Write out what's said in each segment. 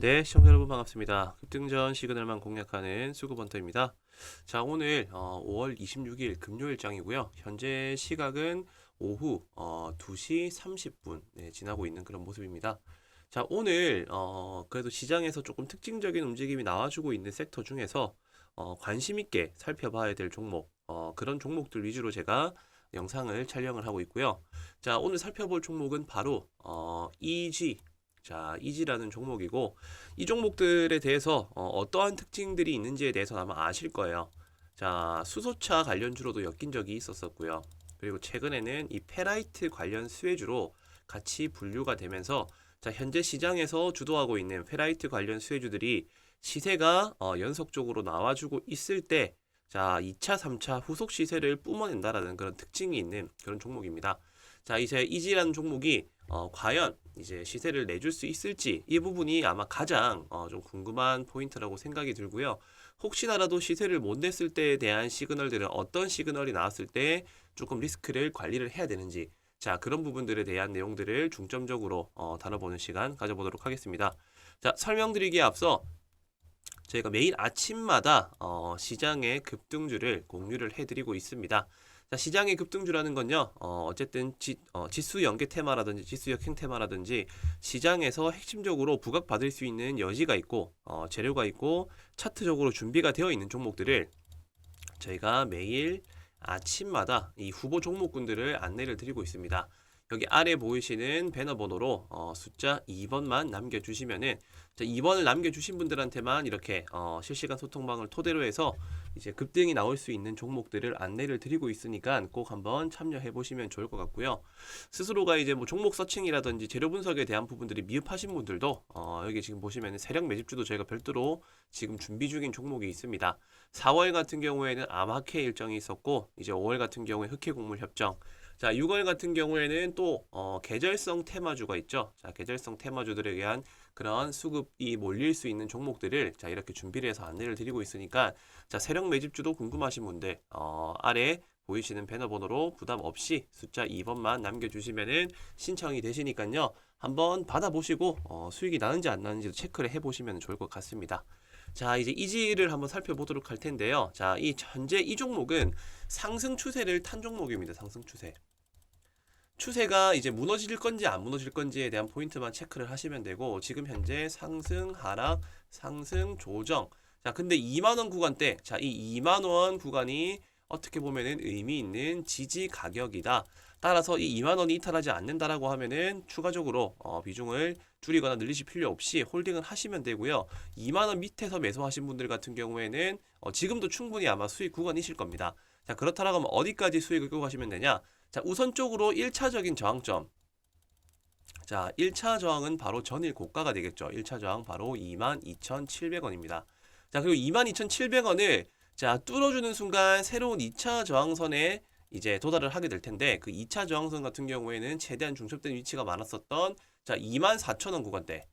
네, 시청자 여러분 반갑습니다. 급등전 시그널만 공략하는 수급원터입니다. 자, 오늘 어, 5월 26일 금요일장이고요. 현재 시각은 오후 어, 2시 30분 네, 지나고 있는 그런 모습입니다. 자, 오늘 어, 그래도 시장에서 조금 특징적인 움직임이 나와주고 있는 섹터 중에서 어, 관심 있게 살펴봐야 될 종목 어, 그런 종목들 위주로 제가 영상을 촬영을 하고 있고요. 자, 오늘 살펴볼 종목은 바로 어, EG 자, 이지라는 종목이고 이 종목들에 대해서 어, 떠한 특징들이 있는지에 대해서 아마 아실 거예요. 자, 수소차 관련주로도 엮인 적이 있었었고요. 그리고 최근에는 이 페라이트 관련 수혜주로 같이 분류가 되면서 자, 현재 시장에서 주도하고 있는 페라이트 관련 수혜주들이 시세가 어, 연속적으로 나와주고 있을 때 자, 2차, 3차 후속 시세를 뿜어낸다라는 그런 특징이 있는 그런 종목입니다. 자, 이제 이지라는 종목이 어, 과연 이제 시세를 내줄 수 있을지 이 부분이 아마 가장 어, 좀 궁금한 포인트라고 생각이 들고요. 혹시나라도 시세를 못 냈을 때에 대한 시그널들은 어떤 시그널이 나왔을 때 조금 리스크를 관리를 해야 되는지 자 그런 부분들에 대한 내용들을 중점적으로 어, 다뤄보는 시간 가져보도록 하겠습니다. 자 설명드리기에 앞서 저희가 매일 아침마다 어, 시장의 급등주를 공유를 해드리고 있습니다. 자, 시장의 급등주라는 건요, 어, 어쨌든 지, 어, 지수 연계 테마라든지 지수 역행 테마라든지 시장에서 핵심적으로 부각받을 수 있는 여지가 있고, 어, 재료가 있고, 차트적으로 준비가 되어 있는 종목들을 저희가 매일 아침마다 이 후보 종목군들을 안내를 드리고 있습니다. 여기 아래 보이시는 배너 번호로 어, 숫자 2번만 남겨주시면은 자, 2번을 남겨주신 분들한테만 이렇게 어, 실시간 소통방을 토대로 해서 이제 급등이 나올 수 있는 종목들을 안내를 드리고 있으니까 꼭 한번 참여해 보시면 좋을 것 같고요. 스스로가 이제 뭐 종목 서칭이라든지 재료 분석에 대한 부분들이 미흡하신 분들도 어, 여기 지금 보시면 세력 매집주도 저희가 별도로 지금 준비 중인 종목이 있습니다. 4월 같은 경우에는 아마케 일정이 있었고 이제 5월 같은 경우에 흑해 곡물 협정 자, 6월 같은 경우에는 또 어, 계절성 테마주가 있죠. 자, 계절성 테마주들에 의한 그런 수급이 몰릴 수 있는 종목들을 자 이렇게 준비를 해서 안내를 드리고 있으니까 자 세력 매집주도 궁금하신 분들 어, 아래 보이시는 배너 번호로 부담 없이 숫자 2번만 남겨주시면은 신청이 되시니까요 한번 받아보시고 어, 수익이 나는지 안 나는지도 체크를 해보시면 좋을 것 같습니다. 자, 이제 이지를 한번 살펴보도록 할 텐데요. 자, 이 현재 이 종목은 상승 추세를 탄 종목입니다. 상승 추세. 추세가 이제 무너질 건지 안 무너질 건지에 대한 포인트만 체크를 하시면 되고 지금 현재 상승, 하락, 상승, 조정. 자, 근데 2만 원 구간대. 자, 이 2만 원 구간이 어떻게 보면은 의미 있는 지지 가격이다. 따라서 이 2만 원이 이탈하지 않는다라고 하면은 추가적으로 어, 비중을 줄이거나 늘리실 필요 없이 홀딩을 하시면 되고요. 2만 원 밑에서 매수하신 분들 같은 경우에는 어, 지금도 충분히 아마 수익 구간이실 겁니다. 자, 그렇다라고 하면 어디까지 수익을 끌고 가시면 되냐? 자, 우선적으로 1차적인 저항점. 자, 1차 저항은 바로 전일 고가가 되겠죠. 1차 저항 바로 22,700원입니다. 자, 그리고 22,700원을 자, 뚫어주는 순간 새로운 2차 저항선에 이제 도달을 하게 될 텐데 그 2차 저항선 같은 경우에는 최대한 중첩된 위치가 많았었던 자, 24,000원 구간대.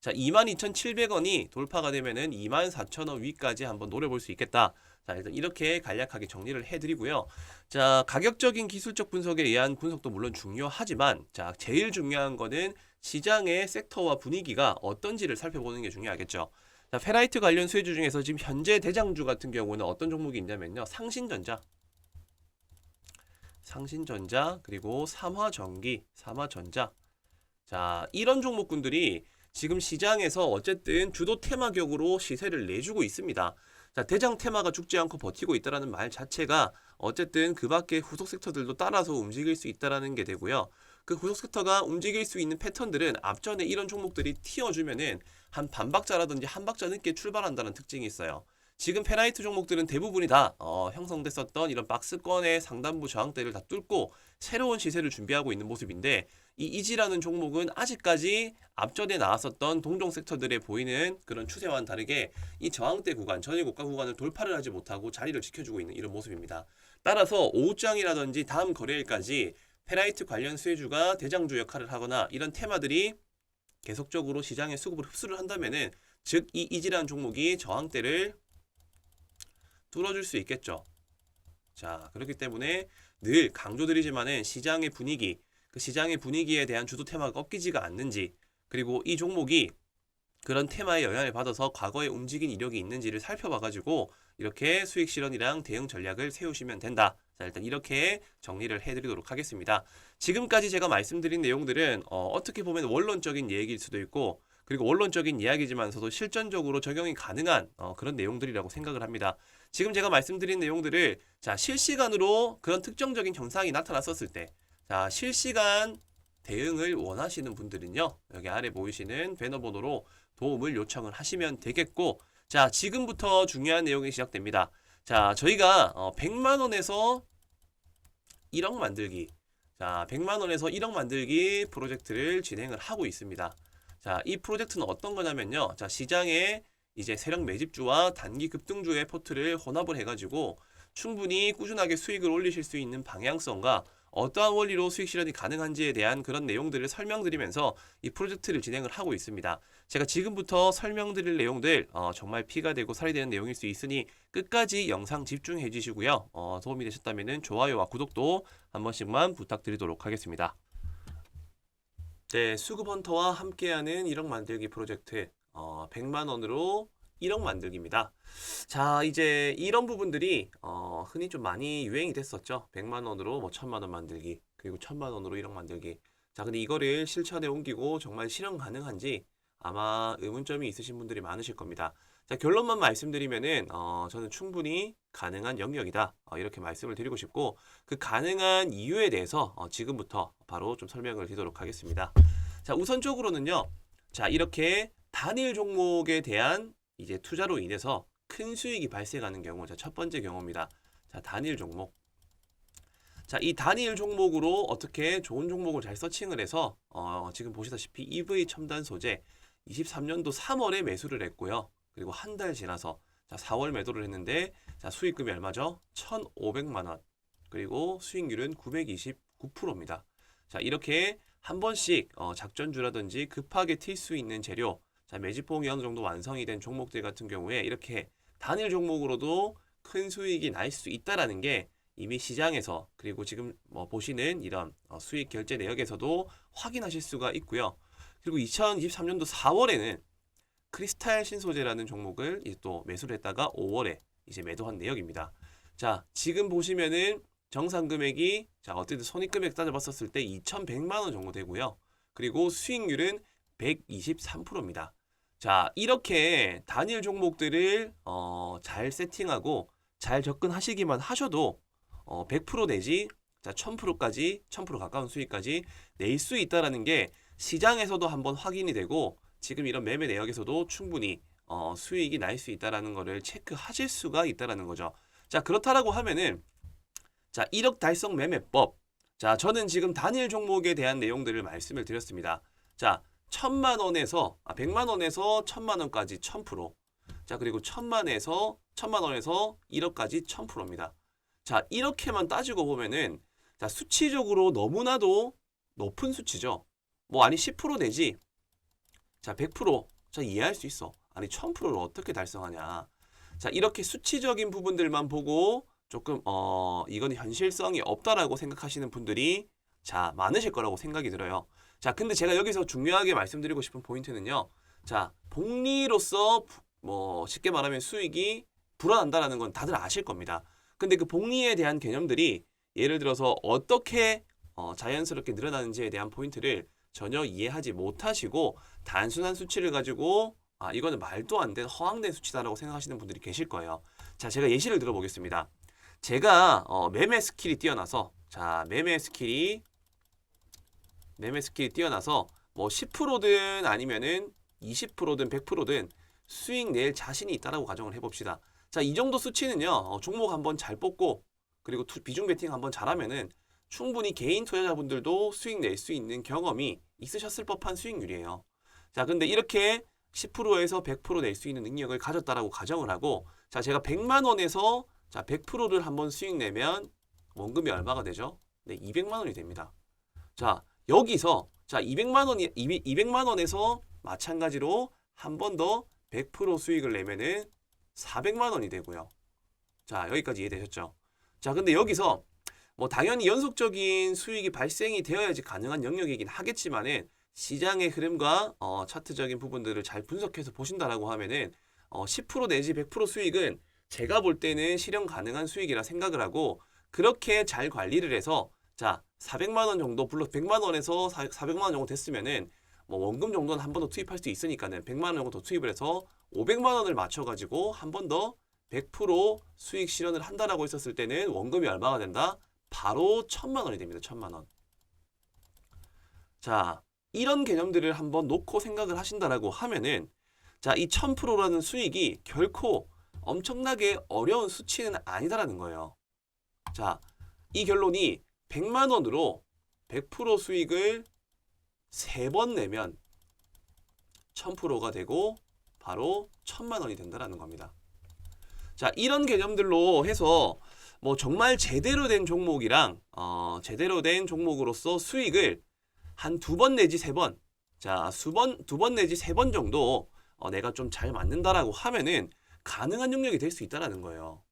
자, 22,700원이 돌파가 되면은 24,000원 위까지 한번 노려볼 수 있겠다. 자, 일단 이렇게 간략하게 정리를 해드리고요. 자, 가격적인 기술적 분석에 의한 분석도 물론 중요하지만, 자, 제일 중요한 거는 시장의 섹터와 분위기가 어떤지를 살펴보는 게 중요하겠죠. 자, 페라이트 관련 수혜주 중에서 지금 현재 대장주 같은 경우는 어떤 종목이 있냐면요. 상신전자. 상신전자, 그리고 삼화전기, 삼화전자. 자, 이런 종목군들이 지금 시장에서 어쨌든 주도 테마격으로 시세를 내주고 있습니다. 자, 대장 테마가 죽지 않고 버티고 있다라는 말 자체가 어쨌든 그 밖에 후속 섹터들도 따라서 움직일 수 있다라는 게 되고요. 그 후속 섹터가 움직일 수 있는 패턴들은 앞전에 이런 종목들이 튀어주면은 한 반박자라든지 한 박자 늦게 출발한다는 특징이 있어요. 지금 페라이트 종목들은 대부분이 다 어, 형성됐었던 이런 박스권의 상단부 저항대를 다 뚫고 새로운 시세를 준비하고 있는 모습인데 이 이지라는 종목은 아직까지 앞전에 나왔었던 동종 섹터들에 보이는 그런 추세와는 다르게 이 저항대 구간, 전일 고가 구간을 돌파를 하지 못하고 자리를 지켜주고 있는 이런 모습입니다. 따라서 오후장이라든지 다음 거래일까지 페라이트 관련 수혜주가 대장주 역할을 하거나 이런 테마들이 계속적으로 시장의 수급을 흡수를 한다면은 즉 이 이지라는 종목이 저항대를 뚫어줄 수 있겠죠. 자 그렇기 때문에 늘 강조드리지만은 시장의 분위기 그 시장의 분위기에 대한 주도 테마가 꺾이지가 않는지 그리고 이 종목이 그런 테마에 영향을 받아서 과거에 움직인 이력이 있는지를 살펴봐가지고 이렇게 수익 실현이랑 대응 전략을 세우시면 된다. 자, 일단 이렇게 정리를 해드리도록 하겠습니다. 지금까지 제가 말씀드린 내용들은 어, 떻게 보면 원론적인 얘기일 수도 있고 그리고 원론적인 이야기지만서도 실전적으로 적용이 가능한 어, 그런 내용들이라고 생각을 합니다. 지금 제가 말씀드린 내용들을 자 실시간으로 그런 특정적인 현상이 나타났었을 때, 자 실시간 대응을 원하시는 분들은요 여기 아래 보이시는 배너 번호로 도움을 요청을 하시면 되겠고, 자 지금부터 중요한 내용이 시작됩니다. 자 저희가 어, 100만 원에서 1억 만들기, 자 100만 원에서 1억 만들기 프로젝트를 진행을 하고 있습니다. 자, 이 프로젝트는 어떤 거냐면요. 자, 시장에 이제 세력 매집주와 단기 급등주의 포트를 혼합을 해가지고 충분히 꾸준하게 수익을 올리실 수 있는 방향성과 어떠한 원리로 수익 실현이 가능한지에 대한 그런 내용들을 설명드리면서 이 프로젝트를 진행을 하고 있습니다. 제가 지금부터 설명드릴 내용들 어, 정말 피가 되고 살이 되는 내용일 수 있으니 끝까지 영상 집중해 주시고요. 어, 도움이 되셨다면 좋아요와 구독도 한 번씩만 부탁드리도록 하겠습니다. 네, 수급 헌터와 함께하는 1억 만들기 프로젝트 어, 100만 원으로 1억 만들기입니다. 자, 이제 이런 부분들이 어, 흔히 좀 많이 유행이 됐었죠. 100만 원으로 뭐 1000만 원 만들기, 그리고 1000만 원으로 1억 만들기. 자, 근데 이거를 실천에 옮기고 정말 실현 가능한지 아마 의문점이 있으신 분들이 많으실 겁니다. 자, 결론만 말씀드리면은 어, 저는 충분히 가능한 영역이다. 어, 이렇게 말씀을 드리고 싶고 그 가능한 이유에 대해서 어, 지금부터 바로 좀 설명을 드리도록 하겠습니다. 자, 우선적으로는요. 자, 이렇게 단일 종목에 대한 이제 투자로 인해서 큰 수익이 발생하는 경우, 자, 첫 번째 경우입니다. 자, 단일 종목. 자, 이 단일 종목으로 어떻게 좋은 종목을 잘 서칭을 해서 어, 지금 보시다시피 EV 첨단 소재 23년도 3월에 매수를 했고요. 그리고 한 달 지나서 자, 4월 매도를 했는데 자, 수익금이 얼마죠? 1,500만 원. 그리고 수익률은 929%입니다. 자, 이렇게 한 번씩 어, 작전주라든지 급하게 튈 수 있는 재료, 자, 매집봉이 어느 정도 완성이 된 종목들 같은 경우에 이렇게 단일 종목으로도 큰 수익이 날 수 있다라는 게 이미 시장에서 그리고 지금 뭐 보시는 이런 어, 수익 결제 내역에서도 확인하실 수가 있고요. 그리고 2023년도 4월에는 크리스탈 신소재라는 종목을 이제 또 매수를 했다가 5월에 이제 매도한 내역입니다. 자, 지금 보시면은 정상 금액이 자, 어쨌든 손익 금액 따져봤었을 때 2,100만 원 정도 되고요. 그리고 수익률은 123%입니다. 자, 이렇게 단일 종목들을 어, 잘 세팅하고 잘 접근하시기만 하셔도 어, 100% 내지 자, 1000%까지 1000% 가까운 수익까지 낼 수 있다라는 게 시장에서도 한번 확인이 되고 지금 이런 매매 내역에서도 충분히 어, 수익이 날 수 있다라는 거를 체크하실 수가 있다라는 거죠. 자, 그렇다라고 하면은 자, 1억 달성 매매법. 자, 저는 지금 단일 종목에 대한 내용들을 말씀을 드렸습니다. 자, 1000만 원에서 아, 100만 원에서 1000만 원까지 1000%. 자, 그리고 1000만에서 1000만 원에서 1억까지 1000%입니다. 자, 이렇게만 따지고 보면은 자, 수치적으로 너무나도 높은 수치죠. 뭐 아니 10% 내지 자, 100% 자, 이해할 수 있어. 아니 1000%를 어떻게 달성하냐. 자, 이렇게 수치적인 부분들만 보고 조금 어 이건 현실성이 없다라고 생각하시는 분들이 자, 많으실 거라고 생각이 들어요. 자, 근데 제가 여기서 중요하게 말씀드리고 싶은 포인트는요. 자, 복리로서 뭐 쉽게 말하면 수익이 불어난다라는 건 다들 아실 겁니다. 근데 그 복리에 대한 개념들이 예를 들어서 어떻게 어, 자연스럽게 늘어나는지에 대한 포인트를 전혀 이해하지 못하시고 단순한 수치를 가지고 아 이거는 말도 안 되는 허황된 수치다라고 생각하시는 분들이 계실 거예요. 자 제가 예시를 들어보겠습니다. 제가 어, 매매 스킬이 뛰어나서 자 매매 스킬이 매매 스킬이 뛰어나서 뭐 10%든 아니면은 20%든 100%든 수익 낼 자신이 있다라고 가정을 해봅시다. 자, 이 정도 수치는요, 어, 종목 한번 잘 뽑고, 그리고 투, 비중 베팅 한번 잘하면은 충분히 개인 투자자분들도 수익 낼 수 있는 경험이 있으셨을 법한 수익률이에요. 자, 근데 이렇게 10%에서 100%낼 수 있는 능력을 가졌다라고 가정을 하고, 자, 제가 100만 원에서 자, 100%를 한번 수익 내면 원금이 얼마가 되죠? 네, 200만 원이 됩니다. 자, 여기서 자, 200만 원이 200만 원에서 마찬가지로 한 번 더 100% 수익을 내면은 400만 원이 되고요. 자, 여기까지 이해되셨죠? 자, 근데 여기서 뭐 당연히 연속적인 수익이 발생이 되어야지 가능한 영역이긴 하겠지만은 시장의 흐름과 어, 차트적인 부분들을 잘 분석해서 보신다라고 하면은 어, 10% 내지 100% 수익은 제가 볼 때는 실현 가능한 수익이라 생각을 하고 그렇게 잘 관리를 해서 자 400만 원 정도 불러 100만 원에서 4, 400만 원 정도 됐으면은 뭐 원금 정도는 한 번 더 투입할 수 있으니까는 100만 원 정도 더 투입을 해서 500만 원을 맞춰 가지고 한 번 더 100% 수익 실현을 한다라고 했었을 때는 원금이 얼마가 된다? 바로 1000만 원이 됩니다. 1000만 원. 자, 이런 개념들을 한번 놓고 생각을 하신다라고 하면은 자, 이 1000%라는 수익이 결코 엄청나게 어려운 수치는 아니다라는 거예요. 자, 이 결론이 100만 원으로 100% 수익을 3번 내면 1000%가 되고 바로 1000만 원이 된다라는 겁니다. 자, 이런 개념들로 해서 뭐 정말 제대로 된 종목이랑 어, 제대로 된 종목으로서 수익을 한 두 번 내지 세 번, 자, 수번 두 번 내지 세 번 정도 어, 내가 좀 잘 맞는다라고 하면은 가능한 영역이 될 수 있다라는 거예요.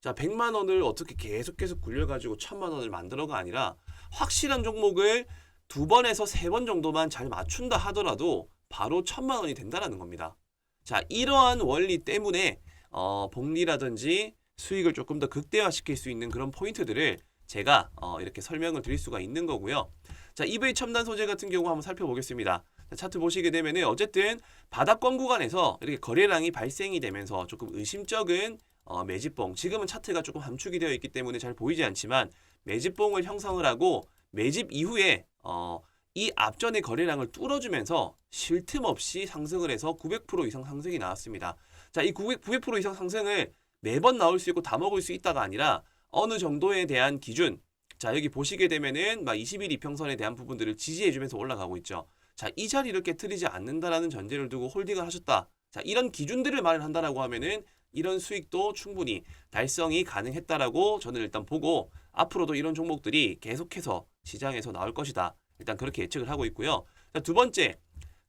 자, 100만 원을 어떻게 계속 계속 굴려가지고 1000만 원을 만들어가 아니라 확실한 종목을 두 번에서 세 번 정도만 잘 맞춘다 하더라도 바로 1000만 원이 된다라는 겁니다. 자, 이러한 원리 때문에 어, 복리라든지 수익을 조금 더 극대화시킬 수 있는 그런 포인트들을 제가 어, 이렇게 설명을 드릴 수가 있는 거고요. 자, eBay 첨단 소재 같은 경우 한번 살펴보겠습니다. 자, 차트 보시게 되면은 어쨌든 바닥권 구간에서 이렇게 거래량이 발생이 되면서 조금 의심적인 어, 매집봉. 지금은 차트가 조금 함축이 되어 있기 때문에 잘 보이지 않지만 매집봉을 형성을 하고 매집 이후에 어, 이 앞전의 거래량을 뚫어주면서 쉴 틈 없이 상승을 해서 900% 이상 상승이 나왔습니다. 자, 이 900, 900% 이상 상승을 매번 나올 수 있고 다 먹을 수 있다가 아니라 어느 정도에 대한 기준. 자, 여기 보시게 되면은 막21 이평선에 대한 부분들을 지지해주면서 올라가고 있죠. 자, 이 자리를 깨트리지 않는다라는 전제를 두고 홀딩을 하셨다. 자, 이런 기준들을 말을 한다라고 하면은 이런 수익도 충분히 달성이 가능했다라고 저는 일단 보고 앞으로도 이런 종목들이 계속해서 시장에서 나올 것이다. 일단 그렇게 예측을 하고 있고요. 자, 두 번째,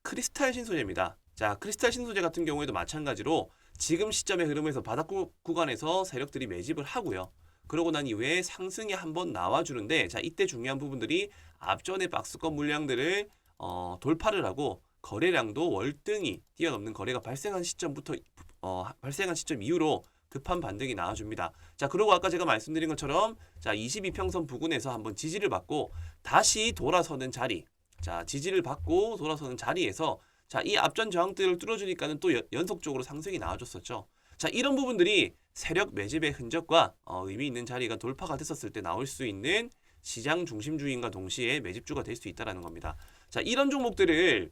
크리스탈 신소재입니다. 자, 크리스탈 신소재 같은 경우에도 마찬가지로 지금 시점의 흐름에서 바닥 구- 구간에서 세력들이 매집을 하고요. 그러고 난 이후에 상승이 한번 나와주는데, 자, 이때 중요한 부분들이 앞전의 박스권 물량들을 어, 돌파를 하고 거래량도 월등히 뛰어넘는 거래가 발생한 시점부터 어, 발생한 시점 이후로 급한 반등이 나와줍니다. 자, 그리고 아까 제가 말씀드린 것처럼 자, 22평선 부근에서 한번 지지를 받고 다시 돌아서는 자리. 자, 지지를 받고 돌아서는 자리에서 자, 이 앞전 저항들을 뚫어주니까는 또 연- 연속적으로 상승이 나와줬었죠. 자, 이런 부분들이 세력 매집의 흔적과 어, 의미 있는 자리가 돌파가 됐었을 때 나올 수 있는 시장 중심주의인과 동시에 매집주가 될 수 있다라는 겁니다. 자, 이런 종목들을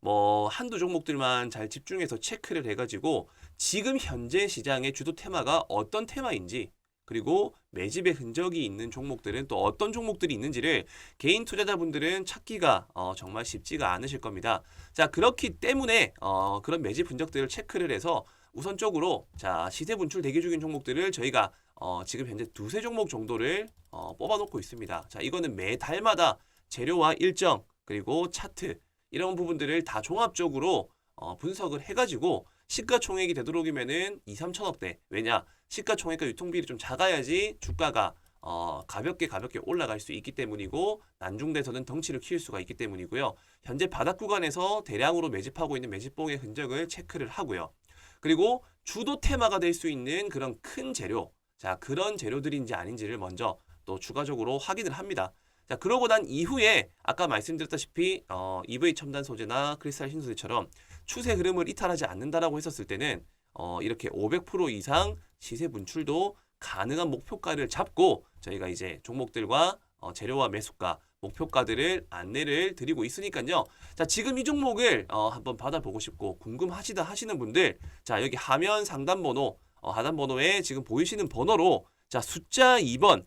뭐 한두 종목들만 잘 집중해서 체크를 해가지고 지금 현재 시장의 주도 테마가 어떤 테마인지 그리고 매집의 흔적이 있는 종목들은 또 어떤 종목들이 있는지를 개인 투자자분들은 찾기가 어, 정말 쉽지가 않으실 겁니다. 자 그렇기 때문에 어, 그런 매집 흔적들을 체크를 해서 우선적으로 자 시세 분출 대기 중인 종목들을 저희가 어, 지금 현재 두세 종목 정도를 어, 뽑아놓고 있습니다. 자 이거는 매 달마다 재료와 일정 그리고 차트 이런 부분들을 다 종합적으로 어, 분석을 해가지고 시가총액이 되도록이면은 2, 3천억대 왜냐 시가총액과 유통비율이 좀 작아야지 주가가 어, 가볍게 가볍게 올라갈 수 있기 때문이고 난중대에서는 덩치를 키울 수가 있기 때문이고요. 현재 바닥 구간에서 대량으로 매집하고 있는 매집봉의 흔적을 체크를 하고요. 그리고 주도 테마가 될 수 있는 그런 큰 재료, 자 그런 재료들인지 아닌지를 먼저 또 추가적으로 확인을 합니다. 자 그러고 난 이후에 아까 말씀드렸다시피 어, EV 첨단 소재나 크리스탈 신소재처럼 추세 흐름을 이탈하지 않는다라고 했었을 때는 어, 이렇게 500% 이상 시세 분출도 가능한 목표가를 잡고 저희가 이제 종목들과 어, 재료와 매수가 목표가들을 안내를 드리고 있으니까요. 자 지금 이 종목을 어, 한번 받아보고 싶고 궁금하시다 하시는 분들 자 여기 화면 상단 번호 어, 하단 번호에 지금 보이시는 번호로 자 숫자 2번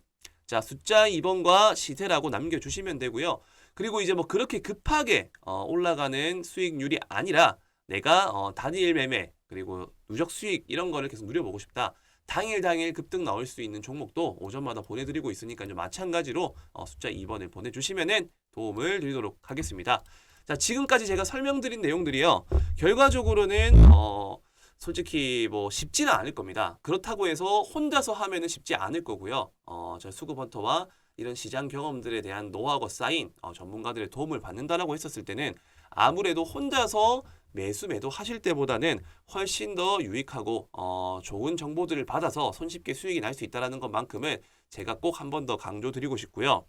자 숫자 2번과 시세라고 남겨주시면 되고요. 그리고 이제 뭐 그렇게 급하게 어, 올라가는 수익률이 아니라 내가 어, 단일 매매 그리고 누적 수익 이런 거를 계속 누려보고 싶다. 당일 당일 급등 나올 수 있는 종목도 오전마다 보내드리고 있으니까요. 마찬가지로 어, 숫자 2번을 보내주시면은 도움을 드리도록 하겠습니다. 자 지금까지 제가 설명드린 내용들이요. 결과적으로는 어, 솔직히 뭐 쉽지는 않을 겁니다. 그렇다고 해서 혼자서 하면은 쉽지 않을 거고요. 어, 저 수급 헌터와 이런 시장 경험들에 대한 노하우가 쌓인 어, 전문가들의 도움을 받는다라고 했었을 때는 아무래도 혼자서 매수 매도 하실 때보다는 훨씬 더 유익하고 어, 좋은 정보들을 받아서 손쉽게 수익이 날 수 있다라는 것만큼은 제가 꼭 한 번 더 강조드리고 싶고요.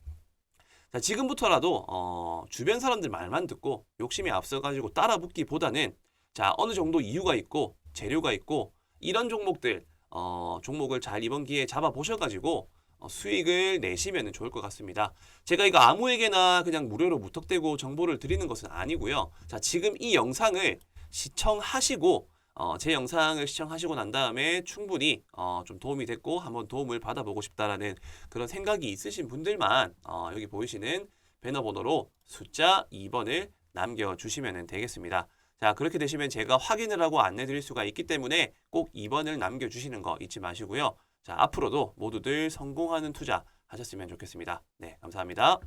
자, 지금부터라도 어, 주변 사람들 말만 듣고 욕심이 앞서가지고 따라 붙기보다는 자 어느 정도 이유가 있고 재료가 있고 이런 종목들 어, 종목을 잘 이번 기회에 잡아 보셔가지고 어, 수익을 내시면 좋을 것 같습니다. 제가 이거 아무에게나 그냥 무료로 무턱대고 정보를 드리는 것은 아니고요. 자 지금 이 영상을 시청하시고 어, 제 영상을 시청하시고 난 다음에 충분히 어, 좀 도움이 됐고 한번 도움을 받아보고 싶다라는 그런 생각이 있으신 분들만 어, 여기 보이시는 배너 번호로 숫자 2번을 남겨주시면 되겠습니다. 자 그렇게 되시면 제가 확인을 하고 안내 드릴 수가 있기 때문에 꼭 2번을 남겨주시는 거 잊지 마시고요. 자 앞으로도 모두들 성공하는 투자 하셨으면 좋겠습니다. 네 감사합니다.